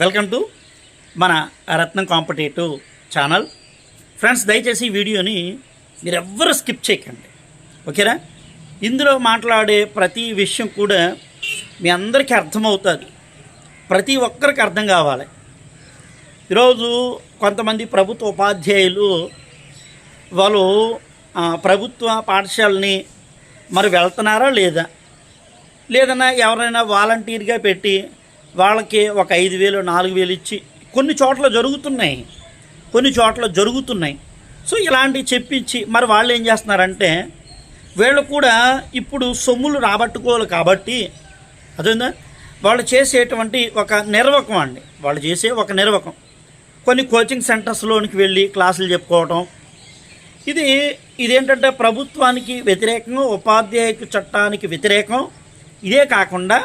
Welcome to మన రత్నం competitive channel. Friends దయచేసి ఈ వీడియోని మీరు ఎవ్వరు స్కిప్ చేయకండి. ఓకేనా? ఇందులో మాట్లాడే ప్రతి విషయం కూడా మీ అందరికీ అర్థమవుతుంది. ప్రతి ఒక్కరికి అర్థం కావాలి. ఈరోజు కొంతమంది ప్రభుత్వ ఉపాధ్యాయులు వాళ్ళు ప్రభుత్వ పాఠశాలని మరి వెళ్తున్నారా లేదా? లేదన్నా ఎవరైనా వాలంటీర్గా పెట్టి వాళ్ళకి ఒక ఐదు వేలు నాలుగు వేలు ఇచ్చి కొన్ని చోట్ల జరుగుతున్నాయి. కొన్ని చోట్ల జరుగుతున్నాయి. సో ఇలాంటివి చెప్పించి మరి వాళ్ళు ఏం చేస్తున్నారంటే వీళ్ళు కూడా ఇప్పుడు సొమ్ములు రాబట్టుకోవాలి కాబట్టి అదేందా? వాళ్ళు చేసేటువంటి ఒక నిర్వకం అండి. వాళ్ళు చేసే ఒక నిర్వకం. కొన్ని కోచింగ్ సెంటర్స్లోనికి వెళ్ళి క్లాసులు చెప్పుకోవటం. ఇది ఇదేంటంటే ప్రభుత్వానికి వ్యతిరేకంగా ఉపాధ్యాయకు చట్టానికి వ్యతిరేకం. ఇదే కాకుండా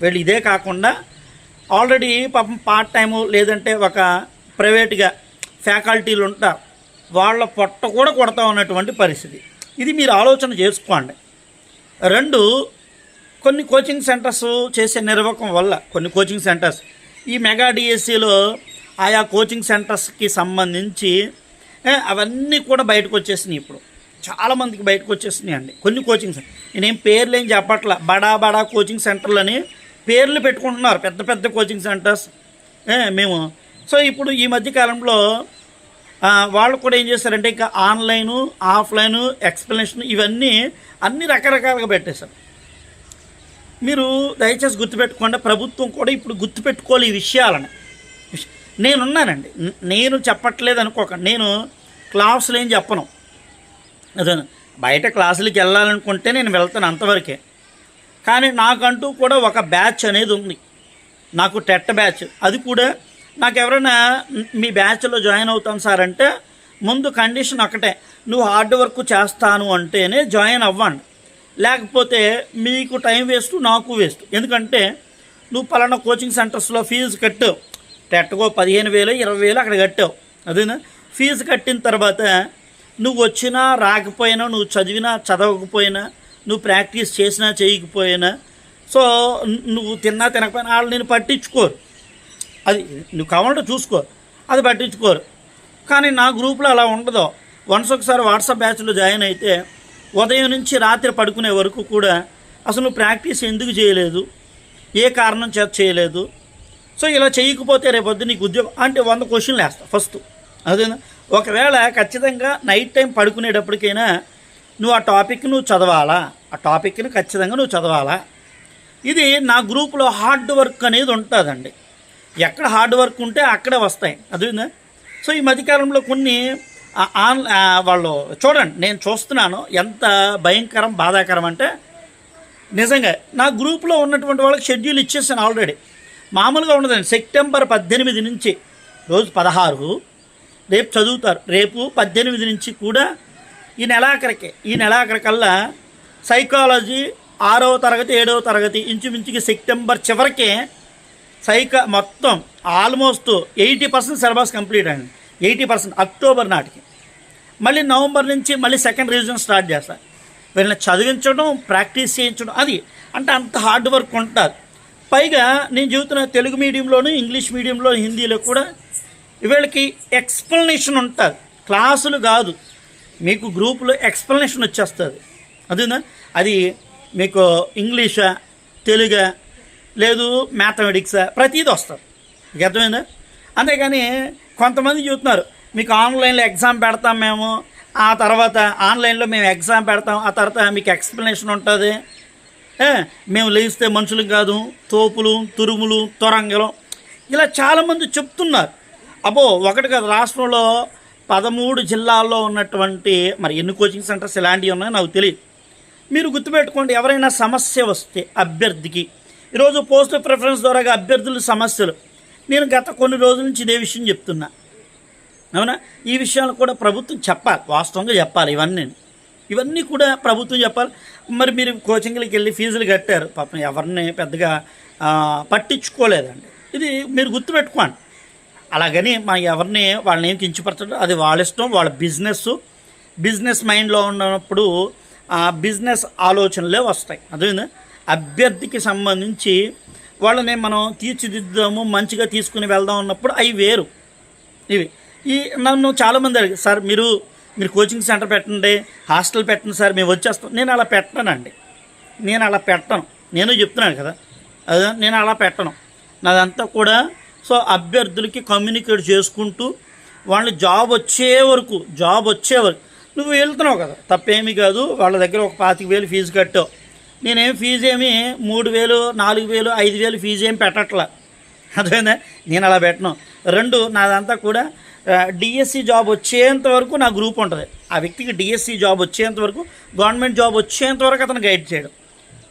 వీళ్ళు ఇదే కాకుండా ఆల్రెడీ పాపం పార్ట్ టైము లేదంటే ఒక ప్రైవేట్గా ఫ్యాకల్టీలు ఉంటారు వాళ్ళ పొట్ట కూడా కొడతా ఉన్నటువంటి పరిస్థితి. ఇది మీరు ఆలోచన చేసుకోండి. రెండు కొన్ని కోచింగ్ సెంటర్స్ చేసే నిర్వాహకం వల్ల కొన్ని కోచింగ్ సెంటర్స్ ఈ మెగా డిఎస్సిలో ఆయా కోచింగ్ సెంటర్స్కి సంబంధించి అవన్నీ కూడా బయటకు వచ్చేసినాయి ఇప్పుడు. చాలామందికి బయటకు వచ్చేసినాయి అండి కొన్ని కోచింగ్ సెంటర్ నేనేం పేర్లేం చెప్పట్లా బడా బడా కోచింగ్ సెంటర్లని పేర్లు పెట్టుకుంటున్నారు. పెద్ద పెద్ద కోచింగ్ సెంటర్స్ మేము. సో ఇప్పుడు ఈ మధ్య కాలంలో వాళ్ళు కూడా ఏం చేశారంటే ఇంకా ఆన్లైను ఆఫ్లైను ఎక్స్ప్లెనేషన్ ఇవన్నీ అన్ని రకరకాలుగా పెట్టేశారు. మీరు దయచేసి గుర్తుపెట్టుకోండి ప్రభుత్వం కూడా ఇప్పుడు గుర్తుపెట్టుకోవాలి ఈ విషయాలను. నేనున్నానండి. నేను చెప్పట్లేదు అనుకోకండి నేను క్లాసులు ఏం చెప్పను. అదే బయట క్లాసులకి వెళ్ళాలనుకుంటే నేను వెళ్తాను అంతవరకే. కానీ నాకంటూ కూడా ఒక బ్యాచ్ అనేది ఉంది. నాకు టెట్ బ్యాచ్. అది కూడా నాకు ఎవరైనా మీ బ్యాచ్లో జాయిన్ అవుతాను సార్ అంటే ముందు కండిషన్ ఒకటే. నువ్వు హార్డ్ వర్క్ చేస్తాను అంటేనే జాయిన్ అవ్వండి. లేకపోతే మీకు టైం వేస్ట్ నాకు వేస్ట్. ఎందుకంటే నువ్వు పలానా కోచింగ్ సెంటర్స్లో ఫీజు కట్టావు. టెట్కో పదిహేను వేలు ఇరవై వేలు అక్కడ కట్టావు. అదేనా? ఫీజు కట్టిన తర్వాత నువ్వు వచ్చినా రాకపోయినా నువ్వు చదివినా చదవకపోయినా నువ్వు ప్రాక్టీస్ చేసినా చేయకపోయినా. సో నువ్వు తిన్నా తినకపోయినా వాళ్ళు నేను పట్టించుకోరు. అది నువ్వు కావాలంటే చూసుకో అది పట్టించుకోరు. కానీ నా గ్రూప్లో అలా ఉండదు. వన్స్ ఒకసారి వాట్సాప్ బ్యాచ్లో జాయిన్ అయితే ఉదయం నుంచి రాత్రి పడుకునే వరకు కూడా అసలు నువ్వు ప్రాక్టీస్ ఎందుకు చేయలేదు? ఏ కారణం చేత చేయలేదు? సో ఇలా చేయకపోతే రేపొద్దు నీకు ఉద్యోగం అంటే వంద క్వశ్చన్లు వేస్తా ఫస్ట్. అదేనా? ఒకవేళ ఖచ్చితంగా నైట్ టైం పడుకునేటప్పటికైనా నువ్వు ఆ టాపిక్ నువ్వు చదవాలా? ఆ టాపిక్ని ఖచ్చితంగా నువ్వు చదవాలా? ఇది నా గ్రూప్లో హార్డ్ వర్క్ అనేది ఉంటుందండి. ఎక్కడ హార్డ్ వర్క్ ఉంటే అక్కడే వస్తాయి. అది సో ఈ మధ్యకాలంలో కొన్ని ఆన్ వాళ్ళు చూడండి నేను చూస్తున్నాను ఎంత భయంకరం బాధాకరం అంటే నిజంగా నా గ్రూప్లో ఉన్నటువంటి వాళ్ళకి షెడ్యూల్ ఇచ్చేసాను ఆల్రెడీ మామూలుగా ఉండదండి. సెప్టెంబర్ పద్దెనిమిది నుంచి రోజు పదహారు రేపు చదువుతారు. రేపు పద్దెనిమిది నుంచి కూడా ఈ నెలాఖరికి ఈ నెలాఖరికల్లా సైకాలజీ ఆరవ తరగతి ఏడవ తరగతి ఇంచుమించుకి సెప్టెంబర్ చివరికే సైక మొత్తం almost eighty percent syllabus complete అయింది. ఎయిటీ పర్సెంట్ అక్టోబర్ నాటికి. మళ్ళీ నవంబర్ నుంచి మళ్ళీ సెకండ్ రివిజన్ స్టార్ట్ చేస్తారు వీళ్ళని చదివించడం ప్రాక్టీస్ చేయించడం అది అంటే అంత హార్డ్ వర్క్ ఉంటుంది. పైగా నేను చెబుతున్న తెలుగు మీడియంలోను ఇంగ్లీష్ మీడియంలో హిందీలో కూడా వీళ్ళకి ఎక్స్ప్లెనేషన్ ఉంటుంది. క్లాసులు కాదు. మీకు గ్రూపులో ఎక్స్ప్లెనేషన్ వచ్చేస్తుంది. అదేనా? అది మీకు ఇంగ్లీషా తెలుగా లేదు మ్యాథమెటిక్సా ప్రతిదీ వస్తుంది. మీకు అర్థమైందా? అంతేగాని కొంతమంది చూస్తున్నారు మీకు ఆన్లైన్లో ఎగ్జామ్ పెడతాం మేము ఆ తర్వాత ఆన్లైన్లో మేము ఎగ్జామ్ పెడతాం ఆ తర్వాత మీకు ఎక్స్ప్లెనేషన్ ఉంటుంది. మేము లేస్తే మనుషులు కాదు తోపులు తురుములు తొరంగలం ఇలా చాలామంది చెప్తున్నారు. అబ్బో ఒకటి కాదు రాష్ట్రంలో పదమూడు జిల్లాల్లో ఉన్నటువంటి మరి ఎన్ని కోచింగ్ సెంటర్స్ ఇలాంటివి ఉన్నాయో నాకు తెలియదు. మీరు గుర్తుపెట్టుకోండి ఎవరైనా సమస్య వస్తే అభ్యర్థికి ఈరోజు పోస్ట్ ప్రిఫరెన్స్ ద్వారా అభ్యర్థుల సమస్యలు నేను గత కొన్ని రోజుల నుంచి ఇదే విషయం చెప్తున్నా. అవునా? ఈ విషయాలు కూడా ప్రభుత్వం చెప్పాలి వాస్తవంగా చెప్పాలి ఇవన్నీ. ఇవన్నీ కూడా ప్రభుత్వం చెప్పాలి. మరి మీరు కోచింగ్లకి వెళ్ళి ఫీజులు కట్టారు పాపం ఎవరిని పెద్దగా పట్టించుకోలేదండి. ఇది మీరు గుర్తుపెట్టుకోండి. అలాగని మా ఎవరిని వాళ్ళని ఏం కించపరచడం అది వాళ్ళ ఇష్టం వాళ్ళ బిజినెస్ బిజినెస్ మైండ్లో ఉన్నప్పుడు ఆ బిజినెస్ ఆలోచనలే వస్తాయి. అదే అభ్యర్థికి సంబంధించి వాళ్ళని మనం తీర్చిదిద్దాము మంచిగా తీసుకుని వెళ్దాం అన్నప్పుడు అవి వేరు. ఇవి. ఈ నన్ను చాలామంది అడిగి సార్ మీరు మీరు కోచింగ్ సెంటర్ పెట్టండి హాస్టల్ పెట్టండి సార్ మేము వచ్చేస్తాం. నేను అలా పెట్టనండి. నేను అలా పెట్టను. నేను చెప్తున్నాను కదా. అదే నేను అలా పెట్టను. నాదంతా కూడా సో అభ్యర్థులకి కమ్యూనికేట్ చేసుకుంటూ వాళ్ళ జాబ్ వచ్చే వరకు జాబ్ వచ్చే వరకు. నువ్వు వెళ్తున్నావు కదా తప్పేమీ కాదు వాళ్ళ దగ్గర ఒక పాతిక వేలు ఫీజు కట్టావు. నేనేం ఫీజు ఏమి మూడు వేలు నాలుగు వేలు ఐదు వేలు ఫీజు ఏం పెట్టట్లా? అర్థమైందా? నేను అలా పెట్టను. రెండు నాదంతా కూడా డిఎస్సి జాబ్ వచ్చేంత వరకు నా గ్రూప్ ఉంటుంది. ఆ వ్యక్తికి డిఎస్సి జాబ్ వచ్చేంత వరకు గవర్నమెంట్ జాబ్ వచ్చేంత వరకు అతను గైడ్ చేయడం.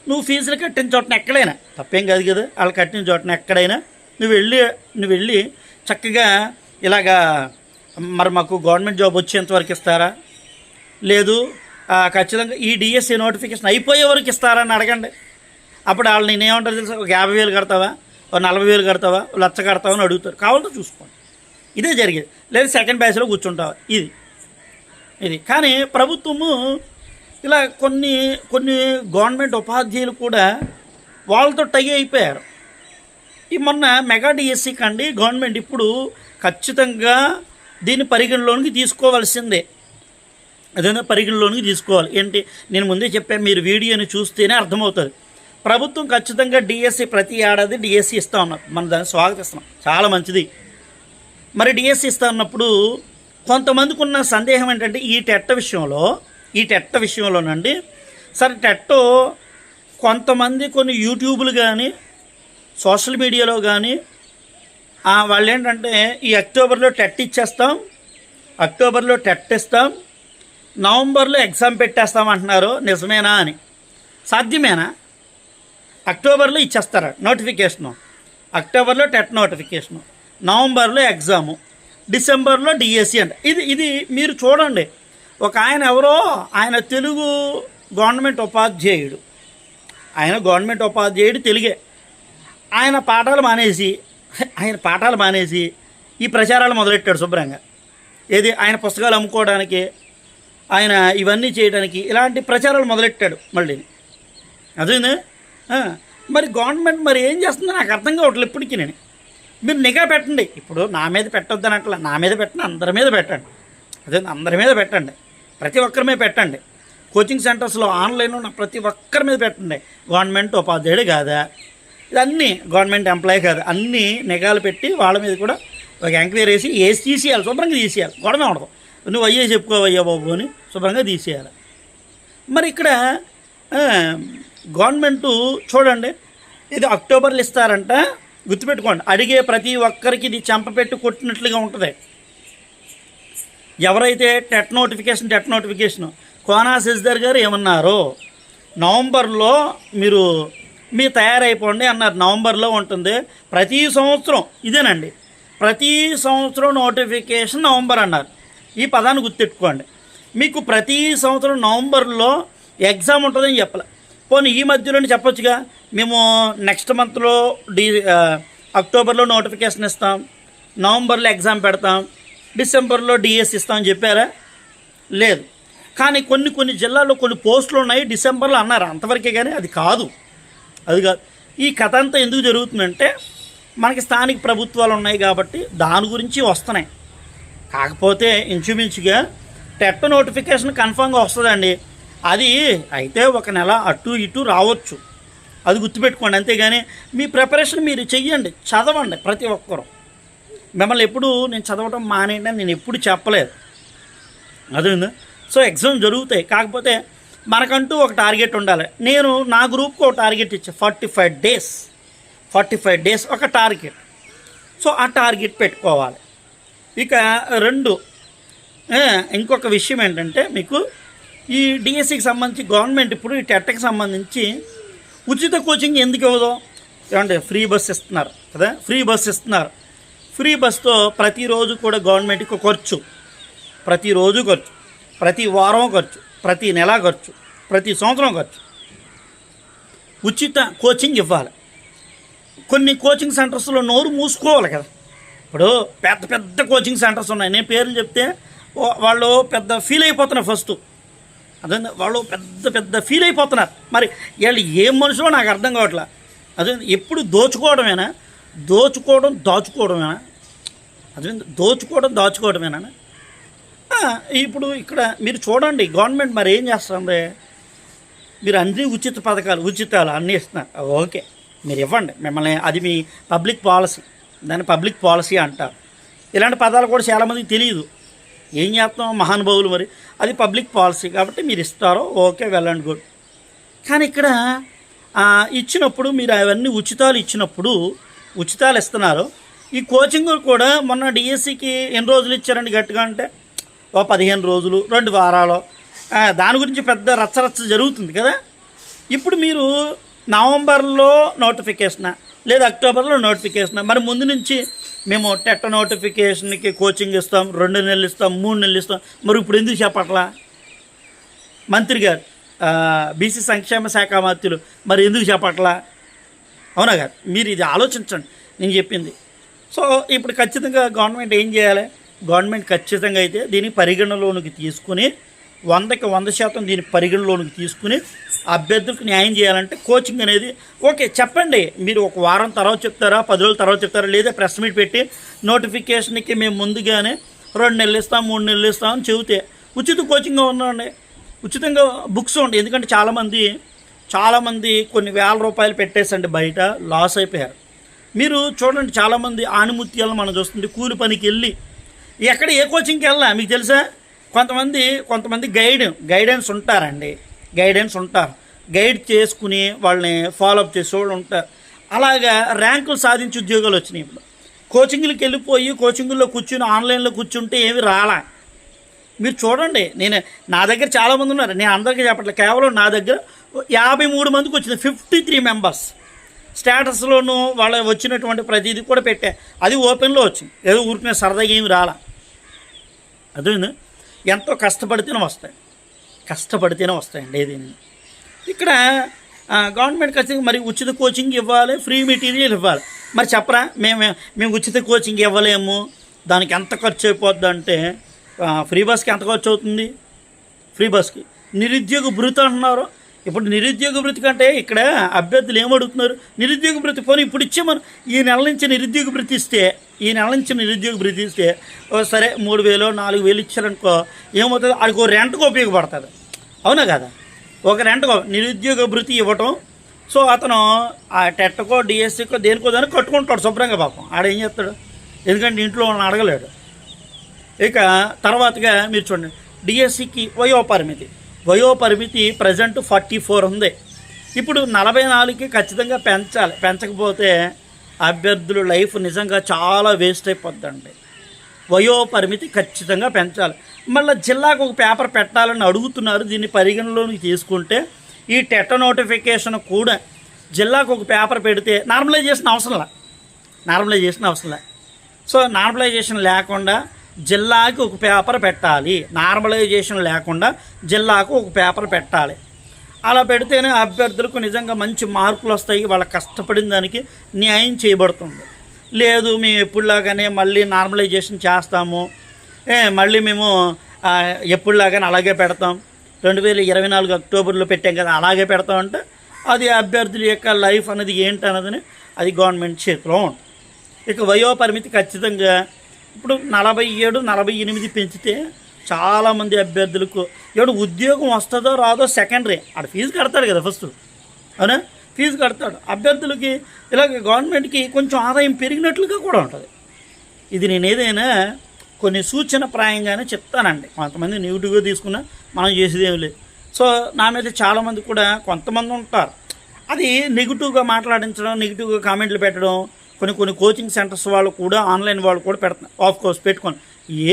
నువ్వు ఫీజులు కట్టిన చోటన ఎక్కడైనా తప్పేం కాదు కదా వాళ్ళు కట్టిన చోటన ఎక్కడైనా నువ్వు వెళ్ళి నువ్వు వెళ్ళి చక్కగా ఇలాగా మరి మాకు గవర్నమెంట్ జాబ్ వచ్చేంతవరకు ఇస్తారా? లేదు ఖచ్చితంగా ఈ డిఎస్సి నోటిఫికేషన్ అయిపోయే వరకు ఇస్తారా అని అడగండి. అప్పుడు వాళ్ళు నేనేమంటారు తెలుసా? ఒక యాభై వేలు కడతావా? ఒక నలభై వేలు కడతావా? లచ్చ కడతావా అని అడుగుతారు. కావాలంటే చూసుకోండి. ఇదే జరిగేది. లేదు సెకండ్ బ్యాచ్లో కూర్చుంటావా? ఇది. ఇది. కానీ ప్రభుత్వము ఇలా కొన్ని కొన్ని గవర్నమెంట్ ఉపాధ్యాయులు కూడా వాళ్ళతో టై అయిపోయారు. ఈ మొన్న మెగా డిఎస్సి కండి గవర్నమెంట్ ఇప్పుడు ఖచ్చితంగా దీన్ని పరిగణలోనికి తీసుకోవాల్సిందే. అదేనా పరిగణలోనికి తీసుకోవాలి. ఏంటి? నేను ముందే చెప్పాను మీరు వీడియోని చూస్తేనే అర్థమవుతుంది. ప్రభుత్వం ఖచ్చితంగా డిఎస్సి ప్రతి ఏడాది డిఎస్సి ఇస్తా ఉన్నారు మనం దాన్ని స్వాగతిస్తున్నాం. చాలా మంచిది. మరి డిఎస్సి ఇస్తా ఉన్నప్పుడు కొంతమందికి ఉన్న సందేహం ఏంటంటే ఈ టెట్ట విషయంలో ఈ టెట్ట విషయంలోనండి సరే టెట్టో కొంతమంది కొన్ని యూట్యూబ్లు కానీ సోషల్ మీడియాలో కానీ వాళ్ళు ఏంటంటే ఈ అక్టోబర్లో టెట్ ఇచ్చేస్తాం అక్టోబర్లో టెట్ ఇస్తాం నవంబర్లో ఎగ్జామ్ పెట్టేస్తాం అంటున్నారు నిజమేనా అని. సాధ్యమేనా? అక్టోబర్లో ఇచ్చేస్తారా నోటిఫికేషను? అక్టోబర్లో టెట్ నోటిఫికేషను నవంబర్లో ఎగ్జాము డిసెంబర్లో డిఎస్సి అంట. ఇది ఇది మీరు చూడండి. ఒక ఆయన ఎవరో ఆయన తెలుగు గవర్నమెంట్ ఉపాధ్యాయుడు. ఆయన గవర్నమెంట్ ఉపాధ్యాయుడు తెలుగే. ఆయన పాఠాలు మానేసి ఆయన పాఠాలు మానేసి ఈ ప్రచారాలు మొదలెట్టాడు శుభ్రంగా. ఏది ఆయన పుస్తకాలు అమ్ముకోవడానికి ఆయన ఇవన్నీ చేయడానికి ఇలాంటి ప్రచారాలు మొదలెట్టాడు మళ్ళీ. అదేనా మరి గవర్నమెంట్ మరి ఏం చేస్తుందో నాకు అర్థం కావట్లేదు ఇప్పటికీ నేను. మీరు నిఘా పెట్టండి. ఇప్పుడు నా మీద పెట్టొద్దు అట్లా నా మీద పెట్టండి అందరి మీద పెట్టండి. అదే అందరి మీద పెట్టండి. ప్రతి ఒక్కరి మీద పెట్టండి. కోచింగ్ సెంటర్స్లో ఆన్లైన్లో ఉన్న ప్రతి ఒక్కరి మీద పెట్టండి. గవర్నమెంట్ ఉపాధ్యాయుడు కాదా? ఇదన్నీ గవర్నమెంట్ ఎంప్లాయీ కాదు. అన్నీ నిఘాలు పెట్టి వాళ్ళ మీద కూడా ఒక ఎంక్వైరీ వేసి వేసి తీసేయాలి శుభ్రంగా తీసేయాలి. గొడవ ఉండదు. నువ్వు అయ్యే చెప్పుకోవయ్యా బాబు అని శుభ్రంగా తీసేయాలి. మరి ఇక్కడ గవర్నమెంట్ గవర్నమెంటు చూడండి ఇది అక్టోబర్లు ఇస్తారంట. గుర్తుపెట్టుకోండి అడిగే ప్రతి ఒక్కరికి ఇది చెంపపెట్టి కొట్టినట్లుగా ఉంటుంది. ఎవరైతే TET notification TET notification Kona Sasidhar గారు ఏమన్నారు? నవంబర్లో మీరు మీరు తయారైపోండి అన్నారు. నవంబర్లో ఉంటుంది. ప్రతి సంవత్సరం ఇదేనండి. ప్రతి సంవత్సరం నోటిఫికేషన్ నవంబర్ అన్నారు. ఈ పదాన్ని గుర్తెట్టుకోండి మీకు ప్రతి సంవత్సరం నవంబర్లో ఎగ్జామ్ ఉంటుందని చెప్పలే. పోనీ ఈ మధ్యలోనే చెప్పొచ్చుగా. మేము నెక్స్ట్ మంత్లో డి అక్టోబర్లో నోటిఫికేషన్ ఇస్తాం. నవంబర్లో ఎగ్జామ్ పెడతాం. డిసెంబర్లో డిఎస్ ఇస్తామని చెప్పారా? లేదు. కానీ కొన్ని కొన్ని జిల్లాల్లో కొన్ని పోస్టులు ఉన్నాయి. డిసెంబర్లో అన్నారు. అంతవరకే కానీ అది కాదు. అది కాదు. ఈ కథ అంతా ఎందుకు జరుగుతుందంటే మనకి స్థానిక ప్రభుత్వాలు ఉన్నాయి కాబట్టి దాని గురించి వస్తున్నాయి. కాకపోతే ఇంచుమించుగా టెట్ నోటిఫికేషన్ కన్ఫామ్గా వస్తుందండి. అది అయితే ఒక నెల అటు ఇటు రావచ్చు. అది గుర్తుపెట్టుకోండి. అంతేగాని మీ ప్రిపరేషన్ మీరు చెయ్యండి. చదవండి ప్రతి ఒక్కరూ. మిమ్మల్ని ఎప్పుడు నేను చదవటం మానేయండి నేను ఎప్పుడు చెప్పలేదు. అదేందా సో ఎగ్జామ్ జరుగుతాయి. కాకపోతే మనకంటూ ఒక టార్గెట్ ఉండాలి. నేను నా గ్రూప్కి ఒక టార్గెట్ ఇచ్చా. Forty five days. Forty five days ఒక టార్గెట్. సో ఆ టార్గెట్ పెట్టుకోవాలి. ఇక రెండు ఇంకొక విషయం ఏంటంటే మీకు ఈ డిఎస్సికి సంబంధించి గవర్నమెంట్ ఇప్పుడు ఈ టెట్కి సంబంధించి ఉచిత కోచింగ్ ఎందుకు ఇవ్వదు? ఏమంటే ఫ్రీ బస్ ఇస్తున్నారు కదా? ఫ్రీ బస్ ఇస్తున్నారు. ఫ్రీ బస్తో ప్రతిరోజు కూడా గవర్నమెంట్కి ఖర్చు. ప్రతిరోజు ఖర్చు. ప్రతి వారం ఖర్చు. ప్రతి నెల ఖర్చు ప్రతి సంవత్సరం ఖర్చు. ఉచిత కోచింగ్ ఇవ్వాలి. కొన్ని కోచింగ్ సెంటర్స్లో నోరు మూసుకోవాలి కదా. ఇప్పుడు పెద్ద పెద్ద కోచింగ్ సెంటర్స్ ఉన్నాయి. నేను పేర్లు చెప్తే వాళ్ళు పెద్ద ఫీల్ అయిపోతున్నారు ఫస్ట్ అదే వాళ్ళు పెద్ద పెద్ద ఫీల్ అయిపోతున్నారు. మరి వీళ్ళు ఏం మనుషులో నాకు అర్థం కావట్లే? అదే ఎప్పుడు దోచుకోవడమేనా? దోచుకోవడం దాచుకోవడమేనా? అదే దోచుకోవడం దాచుకోవడమేనా? ఇప్పుడు ఇక్కడ మీరు చూడండి గవర్నమెంట్ మరి ఏం చేస్తుంది? మీరు అన్ని ఉచిత పథకాలు ఉచితాలు అన్నీ ఇస్తున్నారు. ఓకే. మీరు ఇవ్వండి. మిమ్మల్ని అది మీ పబ్లిక్ పాలసీ. దాన్ని పబ్లిక్ పాలసీ అంటారు. ఇలాంటి పదాలు కూడా చాలామందికి తెలియదు. ఏం చేస్తాం మహానుభావులు మరి. అది పబ్లిక్ పాలసీ కాబట్టి మీరు ఇస్తారో? Okay well and good. కానీ ఇక్కడ ఇచ్చినప్పుడు మీరు అవన్నీ ఉచితాలు ఇచ్చినప్పుడు ఉచితాలు ఇస్తున్నారు. ఈ కోచింగ్ కూడా మొన్న డిఎస్సికి ఎన్ని రోజులు ఇచ్చారండి గట్టిగా అంటే? ఓ పదిహేను రోజులు రెండు వారాలు. దాని గురించి పెద్ద రచ్చరచ్చ జరుగుతుంది కదా? ఇప్పుడు మీరు నవంబర్లో నోటిఫికేషన్? లేదా అక్టోబర్లో నోటిఫికేషన్? మరి ముందు నుంచి మేము టెట్ నోటిఫికేషన్కి కోచింగ్ ఇస్తాం రెండు నెలలు ఇస్తాం మూడు నెలలు ఇస్తాం. మరి ఇప్పుడు ఎందుకు చెప్పట్లా మంత్రి గారు బీసీ సంక్షేమ శాఖ మంత్రులు మరి ఎందుకు చెప్పట్లా అవునా గారు మీరు ఇది ఆలోచించండి. నేను చెప్పింది. సో ఇప్పుడు ఖచ్చితంగా గవర్నమెంట్ ఏం చేయాలి? గవర్నమెంట్ ఖచ్చితంగా అయితే దీన్ని పరిగణలోనికి తీసుకుని వందకి వంద శాతం దీన్ని పరిగణలోనికి తీసుకుని అభ్యర్థులకు న్యాయం చేయాలంటే కోచింగ్ అనేది ఓకే చెప్పండి. మీరు ఒక వారం తర్వాత చెప్తారా పది రోజుల తర్వాత చెప్తారా లేదా ప్రెస్ మీట్ పెట్టి నోటిఫికేషన్కి మేము ముందుగానే రెండు నెలలు ఇస్తాం మూడు నెలలు ఇస్తాం అని చెబితే ఉచిత కోచింగ్ ఉందండి. ఉచితంగా బుక్స్ ఉండి ఎందుకంటే చాలామంది చాలామంది కొన్ని వేల రూపాయలు పెట్టేసండి బయట లాస్ అయిపోయారు. మీరు చూడండి చాలామంది ఆణిముత్యాలను మనం చూస్తుంది కూలి పనికి వెళ్ళి ఎక్కడ ఏ కోచింగ్కి వెళ్ళా మీకు తెలుసా? కొంతమంది కొంతమంది గైడ్ గైడెన్స్ ఉంటారండి. గైడెన్స్ ఉంటారు. గైడ్ చేసుకుని వాళ్ళని ఫాలోఅప్ చేసే వాళ్ళు ఉంటారు. అలాగా ర్యాంకులు సాధించి ఉద్యోగాలు వచ్చినాయి ఇప్పుడు. కోచింగ్లకు వెళ్ళిపోయి కోచింగుల్లో కూర్చుని ఆన్లైన్లో కూర్చుంటే ఏమి రాలా. మీరు చూడండి నేను నా దగ్గర చాలామంది ఉన్నారు. నేను అందరికీ చెప్పట్లేదు కేవలం నా దగ్గర యాభై మూడు మందికి వచ్చింది. ఫిఫ్టీ త్రీ మెంబర్స్ స్టేటస్లోనూ వాళ్ళ వచ్చినటువంటి ప్రతిదీ కూడా పెట్టా. అది ఓపెన్లో వచ్చింది. ఏదో ఊరికే సరదాగా ఏమి రాలా. అదే ఎంతో కష్టపడితేనే వస్తాయి. కష్టపడితేనే వస్తాయండి ఏదైనా ఇక్కడ గవర్నమెంట్ ఖచ్చితంగా మరి ఉచిత కోచింగ్ ఇవ్వాలి ఫ్రీ మెటీరియల్ ఇవ్వాలి. మరి చెప్పరా? మేము మేము ఉచిత కోచింగ్ ఇవ్వలేము. దానికి ఎంత ఖర్చు అయిపోద్ది అంటే ఫ్రీ బస్కి ఎంత ఖర్చు అవుతుంది? ఫ్రీ బస్కి నిరుద్యోగ భృతి అంటున్నారు. ఇప్పుడు నిరుద్యోగ భృతి కంటే ఇక్కడ అభ్యర్థులు ఏమడుగుతున్నారు? నిరుద్యోగ భృతి పోనీ ఇప్పుడు ఇచ్చే మనం ఈ నెల నుంచి నిరుద్యోగ భృతి ఇస్తే ఈ నెల నుంచి నిరుద్యోగ భృతి ఇస్తే ఓ సరే మూడు వేలు నాలుగు వేలు ఇచ్చారనుకో ఏమవుతుంది? అది ఒక ఉపయోగపడుతుంది. అవునా కదా? ఒక రెంట్కో నిరుద్యోగ భృతి ఇవ్వటం సో అతను ఆ టెట్కో డిఎస్సికో దేనికో దాన్ని కట్టుకుంటాడు శుభ్రంగా పాపం. ఆడేం చేస్తాడు? ఎందుకంటే ఇంట్లో వాళ్ళని అడగలేడు. ఇక తర్వాతగా మీరు చూడండి. డిఎస్సికి వయోపరిమితి. వయోపరిమితి వయో పరిమితి ప్రజెంట్ ఫార్టీ ఫోర్ ఉంది. ఇప్పుడు నలభై నాలుగుకి ఖచ్చితంగా పెంచాలి. పెంచకపోతే అభ్యర్థుల లైఫ్ నిజంగా చాలా వేస్ట్ అయిపోద్దండి. వయో పరిమితి ఖచ్చితంగా పెంచాలి. మళ్ళీ జిల్లాకు ఒక పేపర్ పెట్టాలని అడుగుతున్నారు. దీన్ని పరిగణలోకి తీసుకుంటే ఈ టెట నోటిఫికేషన్ కూడా జిల్లాకు ఒక పేపర్ పెడితే నార్మలైజేషన్ అవసరంలా. నార్మలైజేషన్ అవసరంలే. సో నార్మలైజేషన్ లేకుండా జిల్లాకి ఒక పేపర్ పెట్టాలి. నార్మలైజేషన్ లేకుండా జిల్లాకు ఒక పేపర్ పెట్టాలి. అలా పెడితేనే అభ్యర్థులకు నిజంగా మంచి మార్కులు వస్తాయి. వాళ్ళ కష్టపడిన దానికి న్యాయం చేయబడుతుంది. లేదు మేము ఎప్పుడులాగానే మళ్ళీ నార్మలైజేషన్ చేస్తాము. ఏ మళ్ళీ మేము ఎప్పుడులాగానే అలాగే పెడతాం. రెండు వేల ఇరవై నాలుగు అక్టోబర్లో పెట్టాం కదా అలాగే పెడతామంటే అది అభ్యర్థుల యొక్క లైఫ్ అనేది ఏంటి అన్నదని అది గవర్నమెంట్ చేతిలో ఉంటుంది. ఇక వయో పరిమితి ఖచ్చితంగా ఇప్పుడు నలభై ఏడు నలభై ఎనిమిది పెంచితే చాలామంది అభ్యర్థులకు ఏడు ఉద్యోగం వస్తుందో రాదో సెకండరీ. ఆడ ఫీజు కడతాడు కదా ఫస్ట్. అవునా? ఫీజు కడతాడు. అభ్యర్థులకి ఇలాగ గవర్నమెంట్కి కొంచెం ఆదాయం పెరిగినట్లుగా కూడా ఉంటుంది. ఇది నేను ఏదైనా కొన్ని సూచన ప్రాయంగానే చెప్తానండి. కొంతమంది నెగిటివ్గా తీసుకున్నా మనం చేసేది ఏమి లేదు. సో నా మీద చాలామంది కూడా కొంతమంది ఉంటారు. అది నెగిటివ్గా మాట్లాడించడం నెగిటివ్గా కామెంట్లు పెట్టడం కొన్ని కొన్ని కోచింగ్ సెంటర్స్ వాళ్ళు కూడా ఆన్లైన్ వాళ్ళు కూడా పెడుతున్నారు ఆఫ్ కోర్స్ పెట్టుకోండి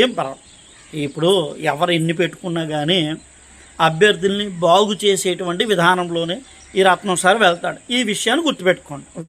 ఏం పర్వాలేదు. ఇప్పుడు ఎవరు ఎన్ని పెట్టుకున్నా కానీ అభ్యర్థుల్ని బాగు చేసేటువంటి విధానంలోనే ఈ రత్నం సార్ వెళ్తాడు. ఈ విషయాన్ని గుర్తుపెట్టుకోండి.